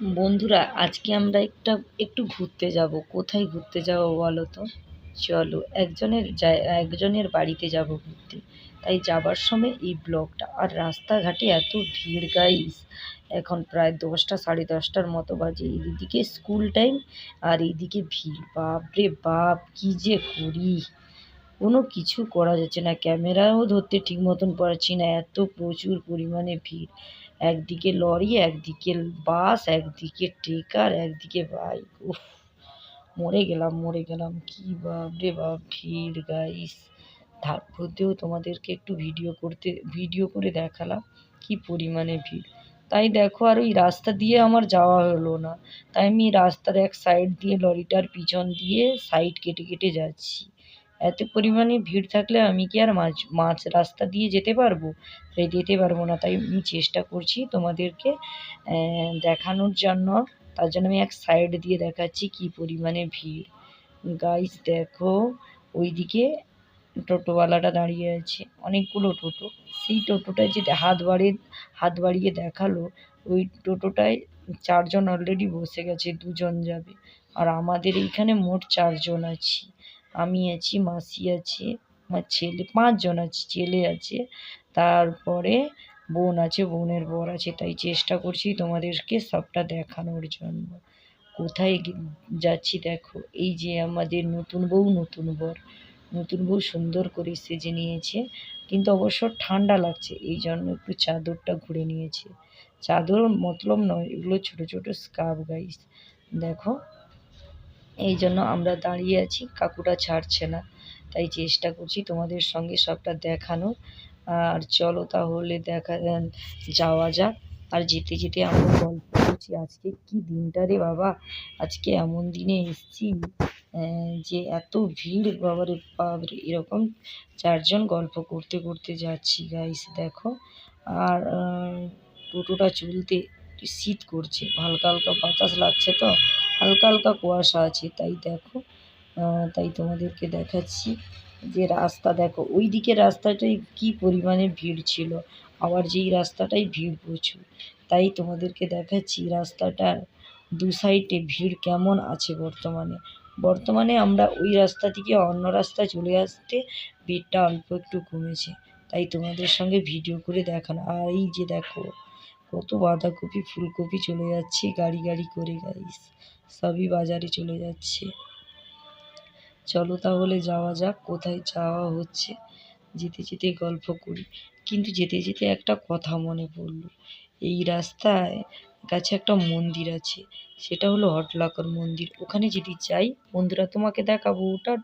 বন্ধুরা, আজকে আমরা একটা, একটু ঘুরতে যাব। কোথায় ঘুরতে যাব বলো তো? চলো, একজনের একজনের বাড়িতে যাব ঘুরতে। তাই যাবার সময় এই ব্লগটা, আর রাস্তাঘাটে এত ভিড় গাইস এখন প্রায় দশটা, সাড়ে দশটার মতো বাজে। এইদিকে স্কুল টাইম আর এইদিকে ভিড়। বাপরে বাপ, কী যে করি? কোনো কিছু করা যাচ্ছে না। ক্যামেরাও ধরতে ঠিক মতন পারছি না। এত প্রচুর পরিমাণে ভিড়। একদিকে লরি, একদিকে বাস, একদিকে ট্রেকার একদিকে বাইক। উফ, মরে গেলাম মরে গেলাম। কি বাপরে বাপ, ভিড় গাইস তারপরেও তোমাদেরকে একটু ভিডিও করতে ভিডিও করে দেখালাম কি পরিমাণে ভিড়। তাই দেখো, আর ওই রাস্তা দিয়ে আমার যাওয়া হলো না। তাই আমি রাস্তার এক সাইড দিয়ে লরিটার পিছন দিয়ে সাইড কেটে কেটে যাচ্ছি। এত পরিমাণে ভিড় থাকলে আমি কি আর মাঝ মাঝ রাস্তা দিয়ে যেতে পারব? যেতে পারব না, তাই আমি চেষ্টা করছি তোমাদেরকে দেখানোর জন্য। তার জন্য আমি এক সাইড দিয়ে দেখাচ্ছি কি পরিমাণে ভিড়। গাইস দেখো, ওইদিকে টোটোওয়ালাটা দাঁড়িয়ে আছে। অনেকগুলো টোটো। সেই টোটোটায় যে হাত বাড়িয়ে হাত বাড়িয়ে দেখাল, ওই টোটোটায় চারজন অলরেডি বসে গেছে, দুজন যাবে। আর আমাদের এইখানে মোট চারজন আছি। আমি আছি, মাসি আছে, আমার ছেলে, পাঁচজন আছে, ছেলে আছে। তারপরে বোন আছে, বোনের বর আছে। তাই চেষ্টা করছি তোমাদেরকে সবটা দেখানোর জন্য। কোথায় যাচ্ছি দেখো। এই যে আমাদের নতুন বউ, নতুন বর। নতুন বউ সুন্দর করে সেজে নিয়েছে। কিন্তু অবশ্য ঠান্ডা লাগছে, এই জন্য একটু চাদরটা ঘুরে নিয়েছে। চাদর মতলব নয়, এগুলো ছোট ছোট স্কার্ফ গাইস। দেখো এই জন্য আমরা দাঁড়িয়ে আছি, কাকুটা ছাড়ছে না। তাই চেষ্টা করছি তোমাদের সঙ্গে সবটা দেখানোর। আর চলো তাহলে দেখা, যাওয়া যাক। আর যেতে যেতে আমরা গল্প করছি, আজকে কি দিনটা রে বাবা? আজকে এমন দিনে এসছি যে এত ভিড়, বাবারে বাবরে এরকম চারজন গল্প করতে করতে যাচ্ছি গাইস দেখো। আর টোটোটা চলতে, শীত করছে, হালকা হালকা বাতাস লাগছে তো। হালকা হালকা কুয়াশা আছে, তাই দেখো তাই তোমাদেরকে দেখাচ্ছি যে রাস্তা দেখো ওই দিকের রাস্তাটায় কী পরিমাণে ভিড় ছিল, আবার যেই রাস্তাটায় ভিড় প্রচুর, তাই তোমাদেরকে দেখাচ্ছি রাস্তাটার দু সাইডে ভিড় কেমন আছে বর্তমানে। বর্তমানে আমরা ওই রাস্তা থেকে অন্য রাস্তা চলে আসতে ভিড়টা অল্প একটু কমেছে, তাই তোমাদের সঙ্গে ভিডিও করে দেখানো, আর এই যে দেখো কত বাঁধাকপি, ফুলকপি চলে যাচ্ছে, গাড়ি গাড়ি করে গাইস সবই বাজারে চলে যাচ্ছে। চলো তাহলে যাওয়া যাক, কোথায় যাওয়া হচ্ছে, যেতে যেতে গল্প করি। কিন্তু যেতে যেতে একটা কথা মনে পড়ল। এই রাস্তায় কাছে একটা মন্দির আছে, সেটা হলো হটলাকর মন্দির। ওখানে যদি যাই, বন্ধুরা তোমাকে দেখাবো। ওটা